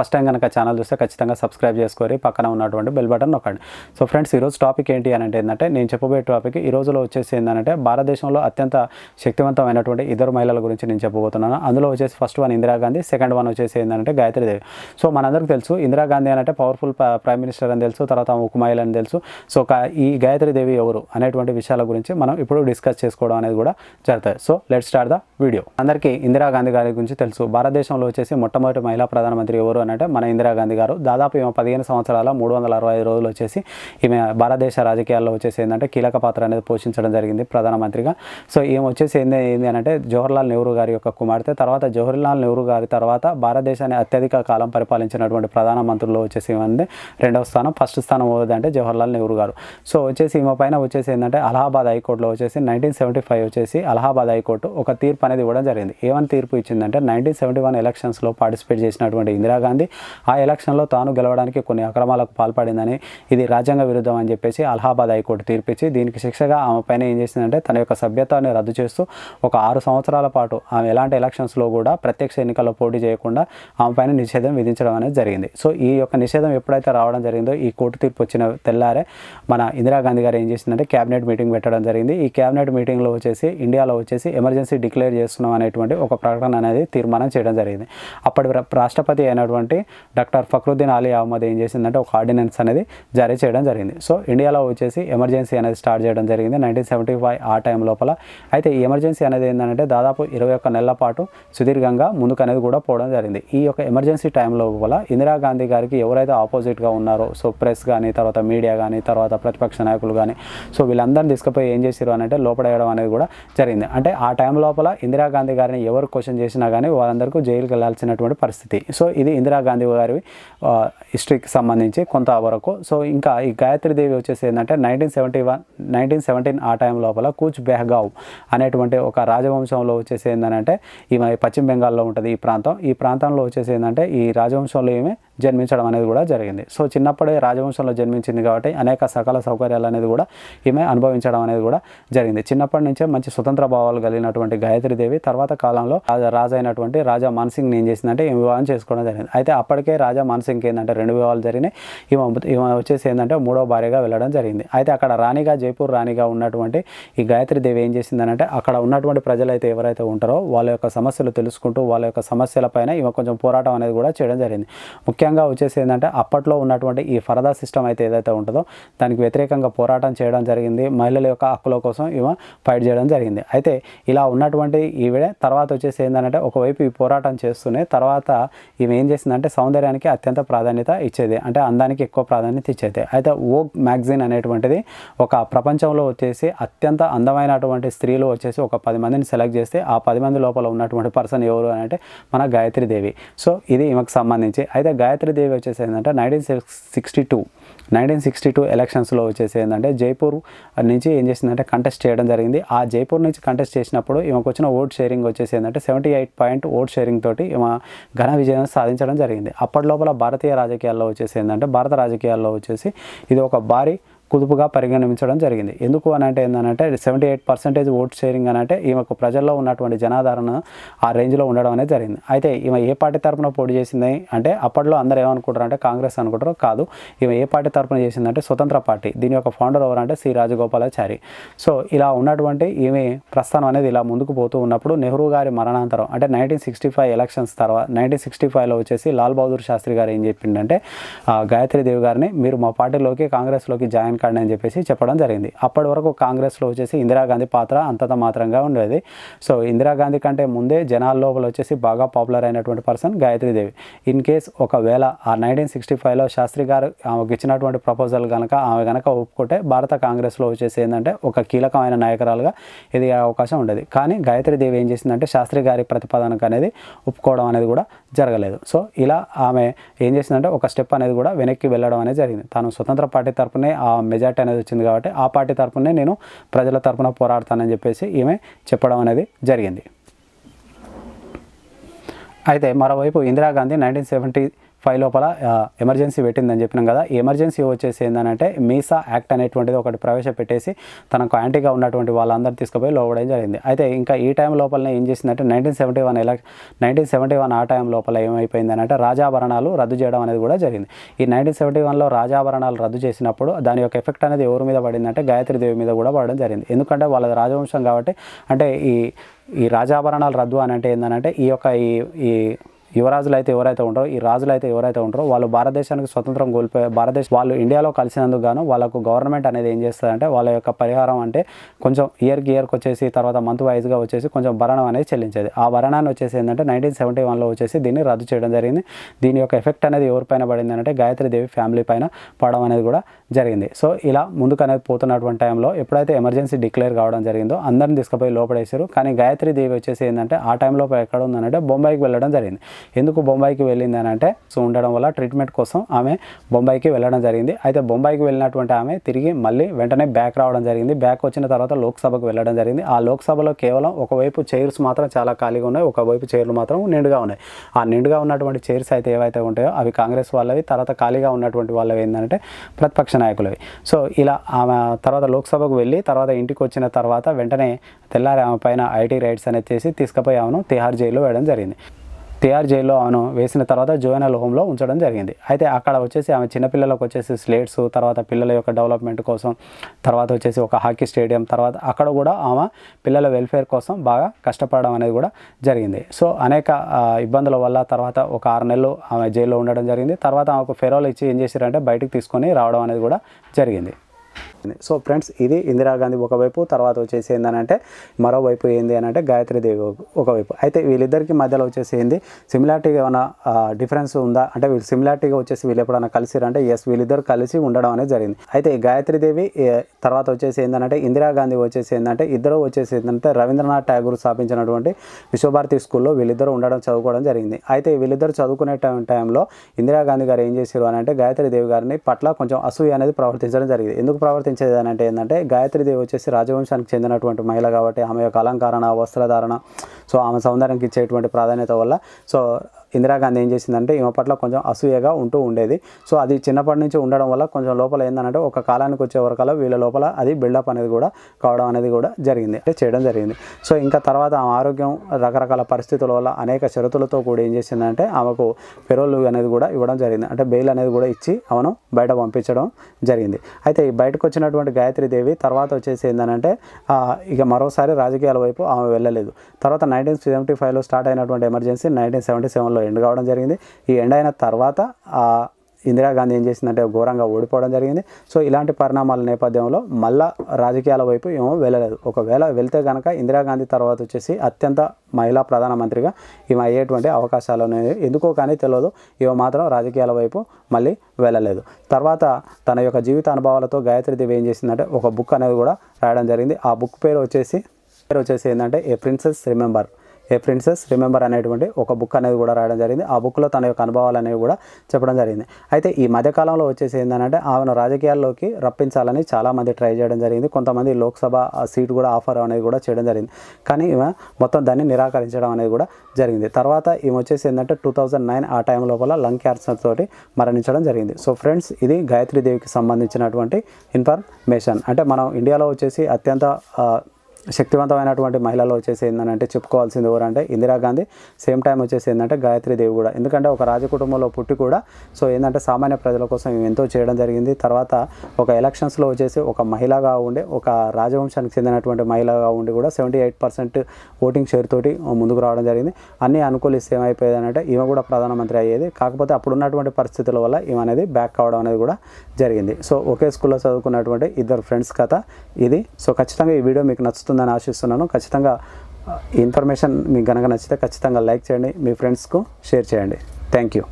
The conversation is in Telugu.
ఫస్ట్ టైం కనుక ఛానల్ చూస్తే ఖచ్చితంగా సబ్స్క్రైబ్ చేసుకోరి పక్కన ఉన్నటువంటి బెల్ బటన్ నొక్కండి. సో ఫ్రెండ్స్ ఈరోజు టాపిక్ ఏంటి అని అంటే ఏంటంటే నేను చెప్పబోయే టాపిక్ ఈ రోజులో వచ్చేసి ఏంటంటే భారతదేశంలో అత్యంత శక్తివంతమైనటువంటి ఇద్దరు మహిళల గురించి నేను చెప్పబోతున్నాను. అందులో వచ్చేసి first one Indira Gandhi second one వచ్చేసి ఏంటంటే గాయత్రీదేవి. సో మనందరికీ తెలుసు ఇందిరాగాంధీ అంటే పవర్ఫుల్ ప్రైమ్ మినిస్టర్ అని తెలుసు తర్వాత ఉక్కు ఒక మహిళ అని తెలుసు. సో కా- ఈ గాయత్రీదేవి ఎవరు అనేటువంటి విషయాల గురించి మనం ఇప్పుడు డిస్కస్ చేసుకోవడం అనేది కూడా జరుగుతుంది. So let start the video అందరికీ ఇందిరాగాంధీ గారి గురించి తెలుసు. భారతదేశంలో వచ్చేసి మొట్టమొదటి మహిళా ప్రధానమంత్రి ఎవరు అంటే మన ఇందిరాగాంధీ గారు. దాదాపు ఈమె పదిహేను సంవత్సరాల మూడు వందల అరవై ఐదు రోజులు వచ్చేసి ఈమె భారతదేశ రాజకీయాల్లో వచ్చేసి ఏంటంటే కీలక పాత్ర అనేది పోషించడం జరిగింది ప్రధానమంత్రిగా. సో ఈమె వచ్చేసి ఏంది ఏంది అని అంటే జవహర్లాల్ నెహ్రూ గారి యొక్క కుమార్తె. తర్వాత జవహర్లాల్ నెహ్రూ గారి తర్వాత భారతదేశాన్ని అత్యధిక కాలం పరిపాలించినటువంటి ప్రధానమంత్రుల్లో వచ్చేసి ఏమంది రెండవ స్థానం ఫస్ట్ స్థానం ఎవరిది అంటే జవహర్లాల్ నెహ్రూ గారు. సో వచ్చేసి ఈమె పైన వచ్చేసి ఏంటంటే అలహాబాద్ హైకోర్టులో వచ్చేసి నైన్టీన్ సెవెంటీ ఫైవ్ వచ్చేసి అలహాబాద్ హైకోర్టు ఒక తీర్పు అనేది ఇవ్వడం జరిగింది. ఏమని తీర్పు ఇచ్చిందంటే నైన్టీన్ సెవెంటీ వన్ ఎలక్షన్స్లో పార్టిసిపేట్ చేసినటువంటి ఇందిరాగాంధీ ఆ ఎలక్షన్లో తాను గెలవడానికి కొన్ని అక్రమాలకు పాల్పడిందని ఇది రాజ్యాంగ విరుద్ధం అని చెప్పేసి అలహాబాద్ హైకోర్టు తీర్పిచ్చి దీనికి శిక్షగా ఆమె పైన ఏం చేసిందంటే తన యొక్క సభ్యత్వాన్ని రద్దు చేస్తూ ఒక ఆరు సంవత్సరాల పాటు ఆమె ఎలాంటి ఎలక్షన్స్లో కూడా ప్రత్యక్ష ఎన్నికల్లో పోటీ చేయకుండా ఆమె పైన నిషేధం విధించడం అనేది జరిగింది. సో ఈ యొక్క నిషేధం ఎప్పుడైతే రావడం జరిగిందో ఈ కోర్టు తీర్పు వచ్చిన తెల్లారే మన ఇందిరాగాంధీ గారు ఏం చేసిందంటే క్యాబినెట్ మీటింగ్ పెట్టడం జరిగింది. ఈ క్యాబినెట్ మీటింగ్లో వచ్చేసి ఇండియాలో వచ్చేసి ఎమర్జెన్సీ డిక్లేర్ చేస్తున్నాం అనేటువంటి ఒక ప్రకటన అనేది తీర్మానం చేయడం జరిగింది. అప్పటి రాష్ట్రపతి అయినటువంటి డాక్టర్ ఫక్రుద్దీన్ అలీ అహ్మద్ ఏం చేసిందంటే ఒక ఆర్డినెన్స్ అనేది జారీ చేయడం జరిగింది. సో ఇండియాలో వచ్చేసి ఎమర్జెన్సీ అనేది స్టార్ట్ చేయడం జరిగింది నైన్టీన్ సెవెంటీ ఫైవ్ ఆ టైం లోపల. అయితే ఈ ఎమర్జెన్సీ అనేది ఏంటంటే దాదాపు ఇరవై ఒక్క నెలల పాటు సుదీర్ఘంగా ముందుకు అనేది కూడా పోవడం జరిగింది. ఈ యొక్క ఎమర్జెన్సీ టైం లోపల ఇందిరాగాంధీ గారికి ఎవరైతే ఆపోజిట్గా ఉన్నారో సో ప్రెస్ కానీ తర్వాత మీడియా కానీ తర్వాత ప్రతిపక్ష నాయకులు కానీ సో వీళ్ళందరిని తీసుకుపోయి ఏం చేశారు అని అంటే లోపడేయడం అనేది కూడా జరిగింది. అంటే ఆ టైం లోపల ఇందిరాగాంధీ గారిని ఎవరు క్వశ్చన్ చేసినా కానీ వారందరికీ జైలుకి వెళ్ళాల్సినటువంటి పరిస్థితి. సో ఇది ఇందిరాగాంధీ గారి హిస్టరీకి సంబంధించి కొంతవరకు సో ఇంకా ఈ గాయత్రీదేవి వచ్చేసి ఏంటంటే nineteen seventy one nineteen seventeen ఆ టైం లోపల కూచ్ బెహగావ్ అనేటువంటి ఒక రాజవంశంలో వచ్చేసి ఏంటంటే ఈమె పశ్చిమ బెంగాల్లో ఉంటుంది ఈ ప్రాంతం. ఈ ప్రాంతంలో వచ్చేసి ఏంటంటే ఈ రాజవంశంలో ఈమె జన్మించడం అనేది కూడా జరిగింది. సో చిన్నప్పుడే రాజవంశంలో జన్మించింది కాబట్టి అనేక సకల సౌకర్యాలు అనేది కూడా ఈమె అనుభవించడం అనేది కూడా జరిగింది. చిన్నప్పటి నుంచే మంచి స్వతంత్ర భావాలు కలిగినటువంటి గాయత్రీదేవి తర్వాత కాలంలో రాజా రాజు అయినటువంటి రాజా మాన్సింగ్ ఏం చేసిందంటే ఈమె వివాహం చేసుకోవడం జరిగింది. అయితే అప్పటికే రాజా మాన్సింగ్ ఏంటంటే రెండు వివాహాలు జరిగినాయి. ఈమె ఈమె వచ్చేసి ఏంటంటే మూడో భార్యగా వెళ్ళడం జరిగింది. అయితే అక్కడ రాణిగా జైపూర్ రాణిగా ఉన్నటువంటి ఈ గాయత్రీదేవి ఏం చేసిందనంటే అక్కడ ఉన్నటువంటి ప్రజలైతే ఎవరైతే ఉంటారో వాళ్ళ యొక్క సమస్యలు తెలుసుకుంటూ వాళ్ళ యొక్క సమస్యలపైన ఈమె కొంచెం పోరాటం అనేది కూడా చేయడం జరిగింది. ముఖ్యంగా ముఖ్యంగా వచ్చేసి ఏంటంటే అప్పట్లో ఉన్నటువంటి ఈ ఫరదా సిస్టమ్ అయితే ఏదైతే ఉంటుందో దానికి వ్యతిరేకంగా పోరాటం చేయడం జరిగింది. మహిళల యొక్క హక్కుల కోసం ఈమె ఫైట్ చేయడం జరిగింది. అయితే ఇలా ఉన్నటువంటి ఈవిడే తర్వాత వచ్చేసి ఏంటంటే ఒకవైపు ఈ పోరాటం చేస్తూనే తర్వాత ఈమె ఏం చేసిందంటే సౌందర్యానికి అత్యంత ప్రాధాన్యత ఇచ్చేది. అంటే అందానికి ఎక్కువ ప్రాధాన్యత ఇచ్చేది. అయితే ఓగ్ మ్యాగజైన్ అనేటువంటిది ఒక ప్రపంచంలో వచ్చేసి అత్యంత అందమైనటువంటి స్త్రీలు వచ్చేసి ఒక పది మందిని సెలెక్ట్ చేస్తే ఆ పది మంది లోపల ఉన్నటువంటి పర్సన్ ఎవరు అని అంటే మన గాయత్రి దేవి. సో ఇది ఈమెకు సంబంధించి. అయితే గాయత్రి దేవి వచ్చేసి ఏంటంటే nineteen sixty two nineteen sixty two ఎలక్షన్స్లో వచ్చేసి ఏంటంటే జైపూర్ నుంచి ఏం చేసిందంటే కంటెస్ట్ చేయడం జరిగింది. ఆ జైపూర్ నుంచి కంటెస్ట్ చేసినప్పుడు ఈమెకు వచ్చిన ఓట్ షేరింగ్ వచ్చేసి ఏంటంటే seventy eight point vote sharing తోటి ఈమె ఘన విజయం సాధించడం జరిగింది. అప్పటి లోపల భారతీయ రాజకీయాల్లో వచ్చేసి ఏంటంటే భారత రాజకీయాల్లో వచ్చేసి ఇది ఒక భారీ కుదుపుగా పరిగణించడం జరిగింది. ఎందుకు అని అంటే ఏంటంటే seventy eight percentage vote sharing అని అంటే ఈమెకు ప్రజల్లో ఉన్నటువంటి జనాదరణ ఆ రేంజ్లో ఉండడం అనేది జరిగింది. అయితే ఈమె ఏ పార్టీ తరపున పోటీ చేసింది అంటే అప్పట్లో అందరూ ఏమనుకుంటారు అంటే కాంగ్రెస్ అనుకుంటారు కాదు. ఈమె ఏ పార్టీ తరపున చేసిందంటే స్వతంత్ర పార్టీ. దీని యొక్క ఫౌండర్ ఎవరంటే సి రాజగోపాలాచారి. సో ఇలా ఉన్నటువంటి ఈమె ప్రస్థానం అనేది ఇలా ముందుకు పోతూ ఉన్నప్పుడు నెహ్రూ గారి మరణాంతరం అంటే నైన్టీన్ సిక్స్టీ ఫైవ్ ఎలక్షన్స్ తర్వాత నైన్టీన్ సిక్స్టీ ఫైవ్లో వచ్చేసి లాల్ బహదూర్ శాస్త్రి గారు ఏం చెప్పిండంటే ఆ, గాయత్రీదేవి గారిని మీరు మా పార్టీలోకి కాంగ్రెస్లోకి జాయిన్ కాండి అని చెప్పేసి చెప్పడం జరిగింది. అప్పటి వరకు కాంగ్రెస్లో వచ్చేసి ఇందిరాగాంధీ పాత్ర అంతంత మాత్రంగా ఉండేది. సో ఇందిరాగాంధీ కంటే ముందే జనాల లోపల వచ్చేసి బాగా పాపులర్ అయినటువంటి పర్సన్ గాయత్రీదేవి. ఇన్ కేస్ ఒకవేళ ఆ నైన్టీన్ సిక్స్టీ ఫైవ్లో శాస్త్రి గారు ఆమెకు ఇచ్చినటువంటి ప్రపోజల్ కనుక ఆమె కనుక ఒప్పుకుంటే భారత కాంగ్రెస్లో వచ్చేసి ఏంటంటే ఒక కీలకమైన నాయకురాలుగా ఇది అవకాశం ఉండేది. కానీ గాయత్రీదేవి ఏం చేసిందంటే శాస్త్రి గారి ప్రతిపాదనకు అనేది ఒప్పుకోవడం అనేది కూడా జరగలేదు. సో ఇలా ఆమె ఏం చేసిందంటే ఒక స్టెప్ అనేది కూడా వెనక్కి వెళ్ళడం అనేది జరిగింది. తాను స్వతంత్ర పార్టీ తరపునే ఆ మెజార్టీ అనేది వచ్చింది కాబట్టి ఆ పార్టీ తరఫునే నేను ప్రజల తరఫున పోరాడతానని చెప్పేసి ఈమె చెప్పడం అనేది జరిగింది. అయితే మరోవైపు ఇందిరాగాంధీ నైన్టీన్ సెవెంటీ ఫైవ్ లోపల ఎమర్జెన్సీ పెట్టిందని చెప్పినాం కదా. ఈ ఎమర్జెన్సీ వచ్చేసి ఏంటంటే మీసా యాక్ట్ అనేటువంటిది ఒకటి ప్రవేశపెట్టేసి తనకు యాంటీగా ఉన్నటువంటి వాళ్ళందరూ తీసుకుపోయి లోపడం జరిగింది. అయితే ఇంకా ఈ టైం లోపలనే ఏం చేసిందంటే నైన్టీన్ సెవెంటీ వన్ ఎలక్ నైన్టీన్ సెవెంటీ వన్ ఆ టైం లోపల ఏమైపోయిందంటే రాజాభరణాలు రద్దు చేయడం అనేది కూడా జరిగింది. ఈ నైన్టీన్ సెవెంటీ వన్లో రాజాభరణాలు రద్దు చేసినప్పుడు దాని యొక్క ఎఫెక్ట్ అనేది ఎవరి మీద పడిందంటే గాయత్రి దేవి మీద కూడా పడడం జరిగింది. ఎందుకంటే వాళ్ళది రాజవంశం కాబట్టి అంటే ఈ ఈ రాజాభరణాలు రద్దు అని అంటే ఏంటంటే ఈ యొక్క ఈ ఈ యువరాజులు అయితే ఎవరైతే ఉంటారో ఈ రాజులు అయితే ఎవరైతే ఉంటారో వాళ్ళు భారతదేశానికి స్వతంత్రం కోల్పోయే భారతదేశం వాళ్ళు ఇండియాలో కలిసినందుకు గాను వాళ్ళకు గవర్నమెంట్ అనేది ఏం చేస్తుందంటే వాళ్ళ యొక్క పరిహారం అంటే కొంచెం ఇయర్కి ఇయర్కి వచ్చేసి తర్వాత మంత్ వైజ్గా వచ్చేసి కొంచెం భరణం అనేది చెల్లించేది. ఆ భరణాన్ని వచ్చేసి ఏంటంటే నైన్టీన్ సెవెంటీ వన్లో వచ్చేసి దీన్ని రద్దు చేయడం జరిగింది. దీని యొక్క ఎఫెక్ట్ అనేది ఎవరిపైన పడింది అంటే గాయత్రి దేవి ఫ్యామిలీ పైన పడడం అనేది కూడా జరిగింది. సో ఇలా ముందుకు అనేది పోతున్నటువంటి టైంలో ఎప్పుడైతే ఎమర్జెన్సీ డిక్లేర్ కావడం జరిగిందో అందరిని తీసుకుపోయి లోపడేశారు కానీ గాయత్రి దేవి వచ్చేసి ఏంటంటే ఆ టైంలో ఎక్కడ ఉందనంటే బొంబాయికి వెళ్ళడం జరిగింది. ఎందుకు బొంబాయికి వెళ్ళింది అని అంటే సో ఉండడం వల్ల ట్రీట్మెంట్ కోసం ఆమె బొంబాయికి వెళ్ళడం జరిగింది. అయితే బొంబాయికి వెళ్ళినటువంటి ఆమె తిరిగి మళ్ళీ వెంటనే బ్యాక్ రావడం జరిగింది. బ్యాక్ వచ్చిన తర్వాత లోక్సభకు వెళ్ళడం జరిగింది. ఆ లోక్సభలో కేవలం ఒకవైపు చైర్స్ మాత్రం చాలా ఖాళీగా ఉన్నాయి. ఒకవైపు చైర్లు మాత్రం నిండుగా ఉన్నాయి. ఆ నిండుగా ఉన్నటువంటి చైర్స్ అయితే ఏవైతే ఉంటాయో అవి కాంగ్రెస్ వాళ్ళవి తర్వాత ఖాళీగా ఉన్నటువంటి వాళ్ళవి ఏంటంటే ప్రతిపక్ష నాయకులవి. సో ఇలా ఆమె తర్వాత లోక్సభకు వెళ్ళి తర్వాత ఇంటికి వచ్చిన తర్వాత వెంటనే తెల్లారి ఆమె పైన ఐటీ రైట్స్ అనేది చేసి తీసుకుపోయి ఆమెను తిహార్ జైల్లో వేయడం జరిగింది. తిహార్ జైల్లో ఆమెను వేసిన తర్వాత జోయనల్ హోమ్లో ఉంచడం జరిగింది. అయితే అక్కడ వచ్చేసి ఆమె చిన్నపిల్లలకు వచ్చేసి స్లేట్స్ తర్వాత పిల్లల యొక్క డెవలప్మెంట్ కోసం తర్వాత వచ్చేసి ఒక హాకీ స్టేడియం తర్వాత అక్కడ కూడా ఆమె పిల్లల వెల్ఫేర్ కోసం బాగా కష్టపడడం అనేది కూడా జరిగింది. సో అనేక ఇబ్బందుల వల్ల తర్వాత ఒక ఆరు నెలలు ఆమె జైల్లో ఉండడం జరిగింది. తర్వాత ఆమెకు ఫెరోల్ ఇచ్చి ఏం చేశారంటే బయటకు తీసుకొని రావడం అనేది కూడా జరిగింది. సో ఫ్రెండ్స్ ఇది ఇందిరాగాంధీ ఒకవైపు తర్వాత వచ్చేసి ఏంటంటే మరోవైపు ఏంది అని అంటే గాయత్రీదేవి ఒకవైపు. అయితే వీళ్ళిద్దరికి మధ్యలో వచ్చేసి ఏంది సిమిలారిటీగా ఏమైనా డిఫరెన్స్ ఉందా? అంటే వీళ్ళు సిమిలారిటీగా వచ్చేసి వీళ్ళు ఎప్పుడైనా కలిసిరంటే ఎస్ వీళ్ళిద్దరు కలిసి ఉండడం అనేది జరిగింది. అయితే గాయత్రీదేవి తర్వాత వచ్చేసి ఏంటంటే ఇందిరాగాంధీ వచ్చేసి ఏంటంటే ఇద్దరు వచ్చేసి ఏంటంటే రవీంద్రనాథ్ ఠాగూర్ స్థాపించినటువంటి విశ్వభారతి స్కూల్లో వీళ్ళిద్దరు ఉండడం చదువుకోవడం జరిగింది. అయితే వీళ్ళిద్దరు చదువుకునే టైం టైంలో ఇందిరాగాంధీ గారు ఏం చేశారు అని అంటే గాయత్రి దేవి గారిని పట్ల కొంచెం అసూయ అనేది ప్రవర్తించడం జరిగింది. ఎందుకు గమనించేది అని అంటే ఏంటంటే గాయత్రీదేవి వచ్చేసి రాజవంశానికి చెందినటువంటి మహిళ కాబట్టి ఆమె యొక్క అలంకరణ వస్త్రధారణ సో ఆమె సౌందర్యానికి ఇచ్చేటువంటి ప్రాధాన్యత వల్ల సో ఇందిరాగాంధీ ఏం చేసిందంటే ఈమె పట్ల కొంచెం అసూయగా ఉంటూ ఉండేది. సో అది చిన్నప్పటి నుంచి ఉండడం వల్ల కొంచెం లోపల ఏంటంటే ఒక కాలానికి వచ్చే వరకల్లా వీళ్ళ లోపల అది బిల్డప్ అనేది కూడా కావడం అనేది కూడా జరిగింది. అంటే చేయడం జరిగింది. సో ఇంకా తర్వాత ఆమె ఆరోగ్యం రకరకాల పరిస్థితుల వల్ల అనేక షరతులతో కూడా ఏం చేసిందంటే ఆమెకు పెరోల్ అనేది కూడా ఇవ్వడం జరిగింది. అంటే బెయిల్ అనేది కూడా ఇచ్చి ఆమెను బయట పంపించడం జరిగింది. అయితే ఈ బయటకు వచ్చినటువంటి గాయత్రి దేవి తర్వాత వచ్చేసి ఏంటంటే ఇక మరోసారి రాజకీయాల వైపు ఆమె వెళ్ళలేదు. తర్వాత నైన్టీన్ సెవెంటీ ఫైవ్లో స్టార్ట్ అయినటువంటి ఎమర్జెన్సీ నైన్టీన్ సెవెంటీ సెవెన్లో ఎండ్ కావడం జరిగింది. ఈ ఎండ్ అయిన తర్వాత ఇందిరాగాంధీ ఏం చేసిందంటే ఘోరంగా ఓడిపోవడం జరిగింది. సో ఇలాంటి పరిణామాల నేపథ్యంలో మళ్ళా రాజకీయాల వైపు ఏమో వెళ్ళలేదు. ఒకవేళ వెళ్తే కనుక ఇందిరాగాంధీ తర్వాత వచ్చేసి అత్యంత మహిళా ప్రధానమంత్రిగా ఈమె అయ్యేటువంటి అవకాశాలు అనేవి ఎందుకో కానీ తెలియదు. ఇవి మాత్రం రాజకీయాల వైపు మళ్ళీ వెళ్ళలేదు. తర్వాత తన యొక్క జీవిత అనుభవాలతో గాయత్రి దేవి ఏం చేసిందంటే ఒక బుక్ అనేది కూడా రాయడం జరిగింది. ఆ బుక్ పేరు వచ్చేసి పేరు వచ్చేసి ఏంటంటే a princess remember. A princess remember అనేటువంటి ఒక బుక్ అనేది కూడా రాయడం జరిగింది. ఆ బుక్లో తన యొక్క అనుభవాలు అనేవి కూడా చెప్పడం జరిగింది. అయితే ఈ మధ్యకాలంలో వచ్చేసి ఏంటంటే ఆమెను రాజకీయాల్లోకి రప్పించాలని చాలామంది ట్రై చేయడం జరిగింది. కొంతమంది లోక్సభ సీట్ కూడా ఆఫర్ అనేది కూడా చేయడం జరిగింది. కానీ ఈమె మొత్తం దాన్ని నిరాకరించడం అనేది కూడా జరిగింది. తర్వాత ఈమె వచ్చేసి ఏంటంటే టూ థౌజండ్ నైన్ ఆ టైం లోపల లంగ్ క్యాన్సర్ తోటి మరణించడం జరిగింది. సో ఫ్రెండ్స్ ఇది గాయత్రి దేవికి సంబంధించినటువంటి ఇన్ఫర్మేషన్ అంటే మనం ఇండియాలో వచ్చేసి అత్యంత శక్తివంతమైనటువంటి మహిళలు వచ్చేసి ఏంటంటే చెప్పుకోవాల్సింది ఎవరంటే ఇందిరాగాంధీ సేమ్ టైం వచ్చేసి ఏంటంటే గాయత్రి దేవి కూడా. ఎందుకంటే ఒక రాజకుటుంబంలో పుట్టి కూడా సో ఏంటంటే సామాన్య ప్రజల కోసం ఎంతో చేయడం జరిగింది. తర్వాత ఒక ఎలక్షన్స్లో వచ్చేసి ఒక మహిళగా ఉండి ఒక రాజవంశానికి చెందినటువంటి మహిళగా ఉండి కూడా seventy eight percent voting share తోటి ముందుకు రావడం జరిగింది. అన్నీ అనుకూలిస్తే ఏమైపోయేది అంటే ఈమె కూడా ప్రధానమంత్రి అయ్యేది. కాకపోతే అప్పుడున్నటువంటి పరిస్థితుల వల్ల ఈమె అనేది బ్యాక్ కావడం అనేది కూడా జరిగింది. సో ఒకే స్కూల్లో చదువుకున్నటువంటి ఇద్దరు ఫ్రెండ్స్ కథ ఇది. సో ఖచ్చితంగా ఈ వీడియో మీకు నచ్చుతుంది నచ్చుతుందని ఆశిస్తున్నాను. ఖచ్చితంగా ఈ ఇన్ఫర్మేషన్ మీకు కనుక నచ్చితే ఖచ్చితంగా లైక్ చేయండి మీ ఫ్రెండ్స్కు షేర్ చేయండి. Thank you